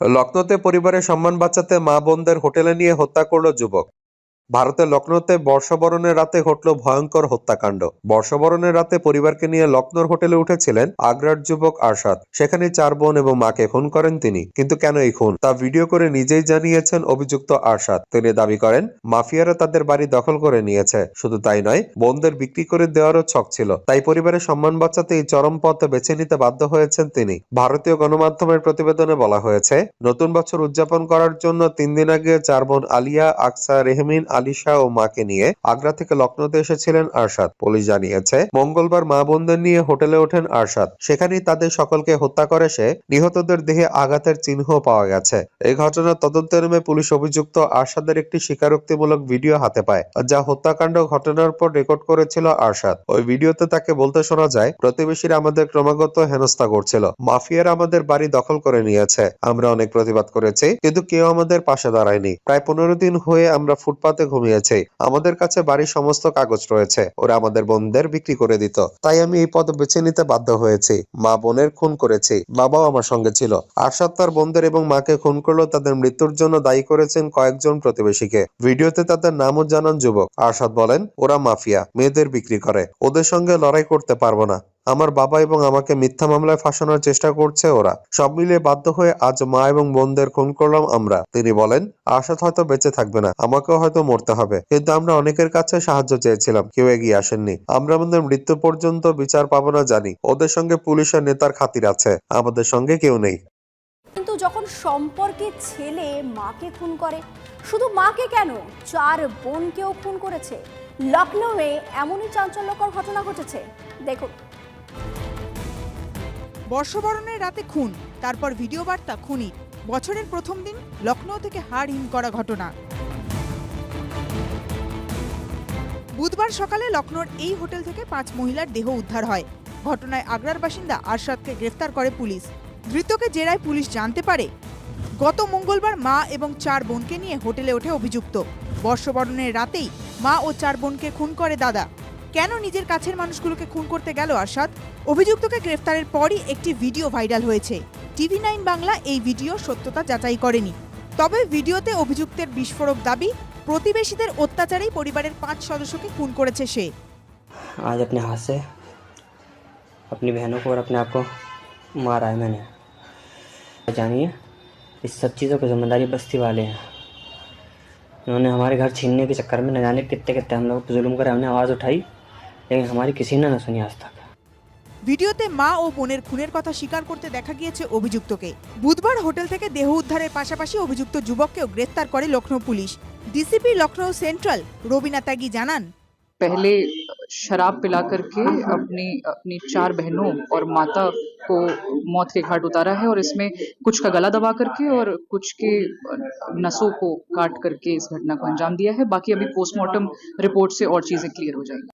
লখনৌতে পরিবারের সম্মান বাঁচাতে মা বোনদের হোটেলে নিয়ে হত্যা করল যুবক। ভারতের লখনৌতে বর্ষবরণের রাতে ঘটল ভয়ঙ্কর হত্যাকাণ্ড। বর্ষবরণের রাতে পরিবারকে নিয়ে লখনৌর হোটেলে উঠেছিলেন আগ্রার যুবক আরশাদ। সেখানে চার বোন এবং মাকে খুন করেন তিনি। কিন্তু কেন এই খুন? তা ভিডিও করে নিজেই জানিয়েছেন অভিযুক্ত আরশাদ। তিনি দাবি করেন, মাফিয়ারা তাদের বাড়ি দখল করে নিয়েছে। শুধু তাই নয়, বোনদের বিক্রি করে দেওয়ারও ছক ছিল। তাই পরিবারের সম্মান বাঁচাতে এই চরম পথ বেছে নিতে বাধ্য হয়েছেন তিনি। ভারতীয় গণমাধ্যমের প্রতিবেদনে বলা হয়েছে, নতুন বছর উদযাপন করার জন্য তিন দিন আগে চার বোন আলিয়া, আকসা, রেহমিন আলিশা ও মাকে নিয়ে আগ্রা থেকে লখনৌতে এসেছিলেন আরশাদ। পুলিশ জানিয়েছে, মঙ্গলবার মা বোনদের নিয়ে হোটেলে ওঠেন আরশাদ। সেখানেই তাদের সকলকে হত্যা করে সে নিহতদের দেহে আঘাতের চিহ্ন পাওয়া গেছে। এই ঘটনার তদন্তে নেমে পুলিশ অভিযুক্ত আরশাদের একটি স্বীকারোক্তিমূলক ভিডিও হাতে পায়, যা হত্যাকাণ্ড ঘটনার পর রেকর্ড করেছিল আরশাদ। ওই ভিডিওতে তাকে বলতে শোনা যায়, প্রতিবেশীরা আমাদের ক্রমাগত হেনস্থা করছিল। মাফিয়ারা আমাদের বাড়ি দখল করে নিয়েছে। আমরা অনেক প্রতিবাদ করেছি, কিন্তু কেউ আমাদের পাশে দাঁড়ায়নি। প্রায় পনেরো দিন হয়ে আমরা ফুটপাতে ঘুমিয়েছি আমাদের কাছে বাড়ির সমস্ত কাগজ রয়েছে। ওরা আমাদের বোনদের বিক্রি করে দিত। তাই আমি এই পদ বেছে নিতে বাধ্য হয়েছি। মা বোনের খুন করেছি। বাবাও আমার সঙ্গে ছিল। আরশাদ তার বোনদের এবং মাকে খুন করলেও তাদের মৃত্যুর জন্য দায়ী করেছেন কয়েকজন প্রতিবেশীকে। ভিডিওতে তাদের নামও জানান যুবক। আরশাদ বলেন, ওরা মাফিয়া। মেয়েদের বিক্রি করে। ওদের সঙ্গে লড়াই করতে পারব না। আমার বাবা এবং আমাকে মিথ্যা মামলায় ফাঁসানোর চেষ্টা করছে ওরা। সব মিলিয়ে বাধ্য হয়ে আজ মা এবং বোনদের খুন করলাম আমরা। তিনি বলেন আশাদ হয়তো বেঁচে থাকবে না, আমাকেও হয়তো মরতে হবে। কিন্তু আমরা অনেকের কাছে সাহায্য চেয়েছিলাম, কেউ এগিয়ে আসেননি। আমরা আমাদের মৃত্যু পর্যন্ত বিচার পাবো না জানি, ওদের সঙ্গে পুলিশের নেতার খাতির আছে, আমাদের সঙ্গে কেউ নেই। কিন্তু যখন সম্পর্কে ছেলে মাকে খুন করে, শুধু মাকে কেন? চার বোনকেও খুন করেছে। লখনৌয়ে এমনই চাঞ্চল্যকর ঘটনা ঘটেছে। দেখুন। বর্ষবরণের রাতে খুন, তারপর ভিডিও বার্তা খুনির বছরের প্রথম দিন লখনৌ থেকে হাড় হিম করা ঘটনা। বুধবার সকালে লখনৌর এই হোটেল থেকে পাঁচ মহিলার দেহ উদ্ধার হয়। ঘটনায় আগ্রার বাসিন্দা আরশাদকে গ্রেফতার করে পুলিশ। ধৃতকে জেরায় পুলিশ জানতে পারে, গত মঙ্গলবার মা এবং চার বোনকে নিয়ে হোটেলে ওঠে অভিযুক্ত। বর্ষবরণের রাতেই মা ও চার বোনকে খুন করে দাদা। কেন নিজের কাছের মানুষগুলোকে খুন করতে গেল আরশাদ অভিযুক্তকে গ্রেফতারের পরই একটি ভিডিও ভাইরাল হয়েছে টিভি নাইন বাংলা এই ভিডিও সত্যতা যাচাই করেনি তবে ভিডিওতে অভিযুক্তের বিস্ফোরক দাবি প্রতিবেশীদের অত্যাচারেই পরিবারের পাঁচ সদস্যকে খুন করেছে সে आज अपने हाथ से अपनी बहनों को और अपने आप को मारा है मैंने जानिए इस सब चीज़ों की जिम्मेदारी बस्ती वाले हैं उन्होंने हमारे घर छीनने के चक्कर में न जाने कितने कितने हम लोग पे जुल्म करे हमने आवाज़ उठाई लेकिन हमारी किसी ने न सुनी आज तक ভিডিওতে মা ও বোনের খুনের কথা স্বীকার করতে দেখা গিয়েছে অভিযুক্তকে বুধবার হোটেল থেকে দেহ উদ্ধারের পাশাপাশি অভিযুক্ত যুবককেও গ্রেফতার করে Lucknow police DCP Lucknow central Raveena Tyagi জানান पहले शराब पिला करके अपनी अपनी चार बहनों और माता को मौत के घाट उतारा है और इसमें कुछ का गला दबा करके और कुछ के नसों को काट करके इस घटना को अंजाम दिया है बाकी अभी पोस्टमार्टम रिपोर्ट से और चीजें क्लियर हो जाएंगी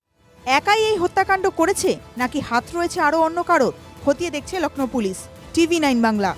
একাই এই হত্যাকাণ্ড করেছে? নাকি হাত রয়েছে আরও অন্য কারোর খতিয়ে দেখছে Lucknow police. TV nine Bangla.